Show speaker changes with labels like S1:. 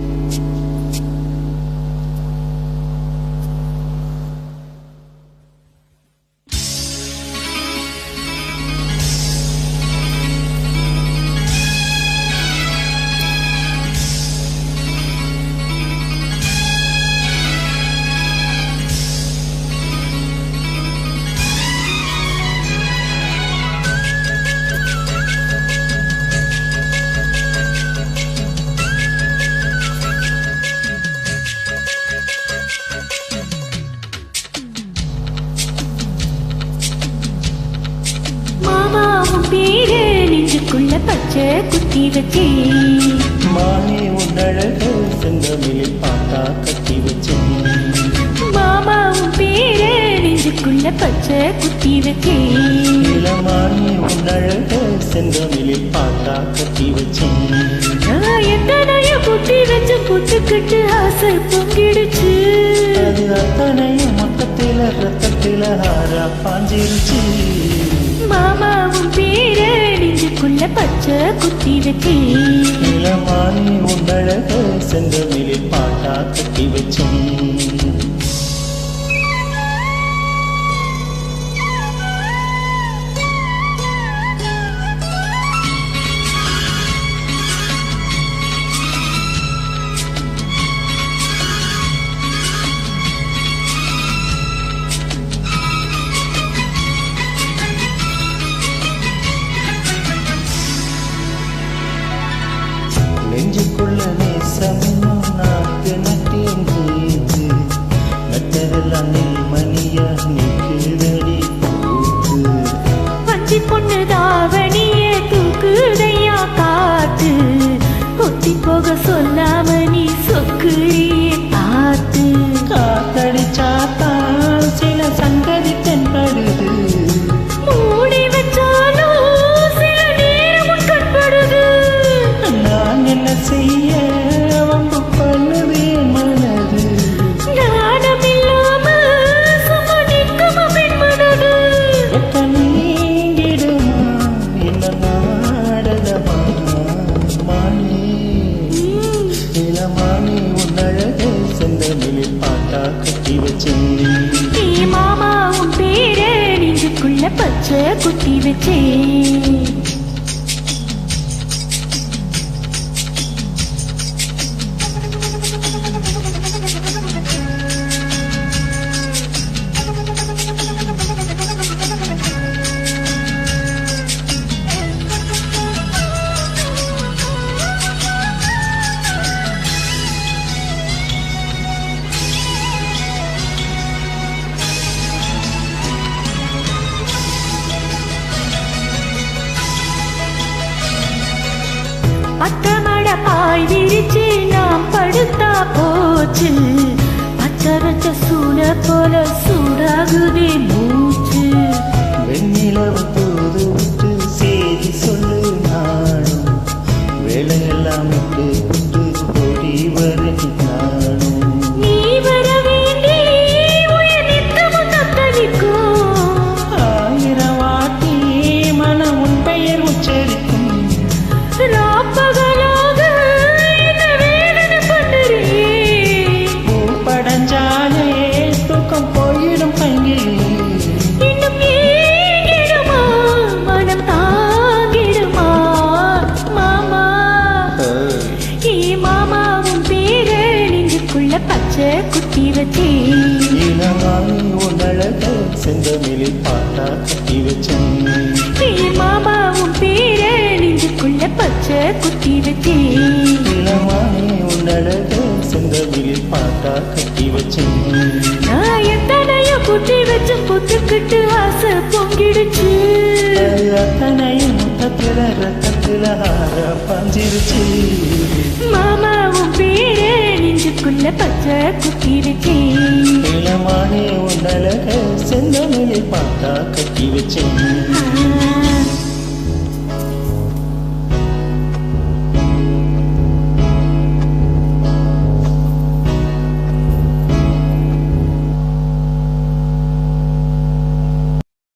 S1: you மாமாவும் பேரு நெஞ்சுக்குள்ள பச்சை குத்தி வச்சே.
S2: மானே உன்னழகு செந்தமிழில் பாட்டா கட்டி வச்சேன்
S1: மாமாவும் பேரு நெஞ்சுக்குள்ள பச்சை குத்தி வச்சே.
S2: இளமானே உன்னழகு செந்தமிழில் பாட்டா கட்டி வச்சேன்
S1: நான் எத்தனையோ குத்தி வச்சு புட்டுக்கிட்டு ஆசை பொங்கிடுச்சு.
S2: அது அத்தனையும் மொத்தத்தில ரத்தத்தில ஆறா பாஞ்சிருச்சு.
S1: மாமாவும் பேரடிஞ்சுக்குள்ள பச்சை குத்தி வச்சே
S2: நெஞ்சுக்குள்ள நேசமும் நாட்டு நட்டேன் நீது நட்டதெல்லாம் நெல் மணியா நிற்குதடி பூத்து
S1: பஞ்சி பொண்ணு தாவணிய தூக்குதையா காத்து. போக சொல்லாம நீ சொக்கு நெஞ்சுக்குள்ள பச்சை குத்தி பத்தமட பாய் விரிச்சு நாம் படுத்தா போச்சு. பச்சரச்ச சூட போல சூடாகுதே பச்சை குத்தி வச்சே.
S2: இளமாய் உன்னழக செந்தமிழில் பாட்டா கட்டி வச்சேன்.
S1: ஏ மாமா உன் பேர நெஞ்சுக்குள்ள பச்சை குத்தி வச்சே.
S2: இளமாய் உன்னழக செந்தமிழில் பாட்டா கட்டி வச்சேன்.
S1: நான் எத்தனையோ குத்தி வச்சு புத்துக்கிட்டு ஆசை பொங்கிடுச்சு.
S2: அது அத்தனையும் மொத்தத்தில ரத்தத்தில ஆற பாஞ்சிருச்சு.
S1: மாமா நெஞ்சுக்குள்ள பச்சை குத்தி வச்சே
S2: இளமானே உன்னழக செந்தமிழில் பாட்டா கட்டி வச்சேன்
S1: ஆ